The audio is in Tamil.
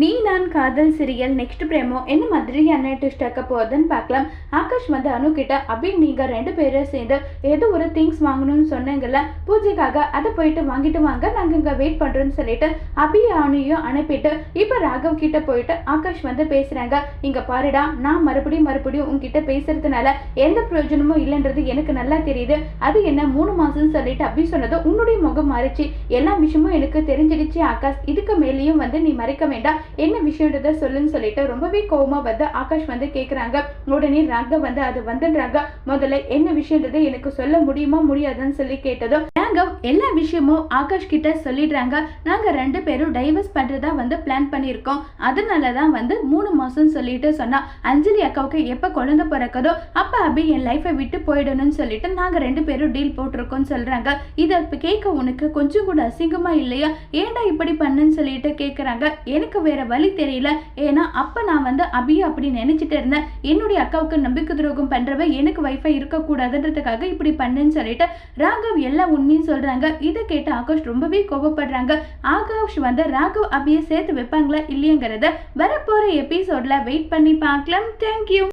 நீ நான் காதல் சீரியல் நெக்ஸ்ட் பிரேமோ என்ன மாதிரியான ட்விஸ்ட் ஆக்க போகுதுன்னு பார்க்கலாம். ஆகாஷ் வந்து அனு கிட்ட அபி நீங்க ரெண்டு பேரும் சேர்ந்து ஏதோ ஒரு திங்ஸ் வாங்கணும்னு சொன்னீங்கல்ல பூஜைக்காக அதை போயிட்டு வாங்கிட்டு வாங்க நாங்க இங்க வெயிட் பண்றோம்னு சொல்லிட்டு அபி அனுயும் அனுப்பிட்டு இப்ப ராகவ் கிட்ட போயிட்டு ஆகாஷ் வந்து பேசுறாங்க. இங்க பாருடா நான் மறுபடியும் மறுபடியும் உங்ககிட்ட பேசுறதுனால எந்த பிரயோஜனமும் இல்லைன்றது எனக்கு நல்லா தெரியுது. அது என்ன மூணு மாசம்னு சொல்லிட்டு அபி சொன்னது உன்னுடைய முகம் மாறிச்சு. எல்லா விஷயமும் எனக்கு தெரிஞ்சிடுச்சு ஆகாஷ். இதுக்கு மேலேயும் வந்து நீ மறைக்க வேண்டாம். என்ன விஷயன்றத சொல்லுன்னு சொல்லிட்டு ரொம்பவே கோவமாக வந்து ஆகாஷ் வந்து கேக்குறாங்க. உடனே ரங்க வந்து அது வந்துடுறாங்க முதல்ல என்ன விஷயன்றதை எனக்கு சொல்ல முடியுமா? முடியாதுன்னு சொல்லி கேட்டதும் ராகவ் எல்லா விஷயமும் ஆகாஷ் கிட்ட சொல்லிடுறாங்க. நாங்கள் ரெண்டு பேரும் டைவர்ஸ் பண்ணுறதா வந்து பிளான் பண்ணியிருக்கோம். அதனால தான் வந்து மூணு மாதம் சொல்லிட்டு சொன்னா. அஞ்சலி அக்காவுக்கு எப்போ குழந்த பிறக்குதோ அப்போ அபி என் லைஃபை விட்டு போயிடணும்னு சொல்லிட்டு நாங்கள் ரெண்டு பேரும் டீல் போட்டிருக்கோம்னு சொல்கிறாங்க இதை இப்போ கேட்க உனக்கு கொஞ்சம் கூட அசிங்கமாக இல்லையா? ஏன்டா இப்படி பண்ணுன்னு சொல்லிட்டு கேட்குறாங்க எனக்கு வேற வழி தெரியல. ஏன்னா அப்போ நான் வந்து அபியை அப்படி நினச்சிட்டு இருந்தேன். என்னுடைய அக்காவுக்கு நம்பிக்கை துரோகம் பண்ணுறவ எனக்கு வைஃபை இருக்கக்கூடாதுன்றதுக்காக இப்படி பண்ணுன்னு சொல்லிட்டு ராகவ் எல்லா உண்மையும் சொல்றாங்க. இதை கேட்டு ஆகாஷ் ரொம்பவே கோபப்படுறாங்க. ஆகாஷ் வந்து ராகவ் அபியை சேர்த்து வைப்பாங்களா இல்லையங்கிறத வரப்போற எபிசோட்ல வெயிட் பண்ணி பார்க்கலாம். தேங்க்யூ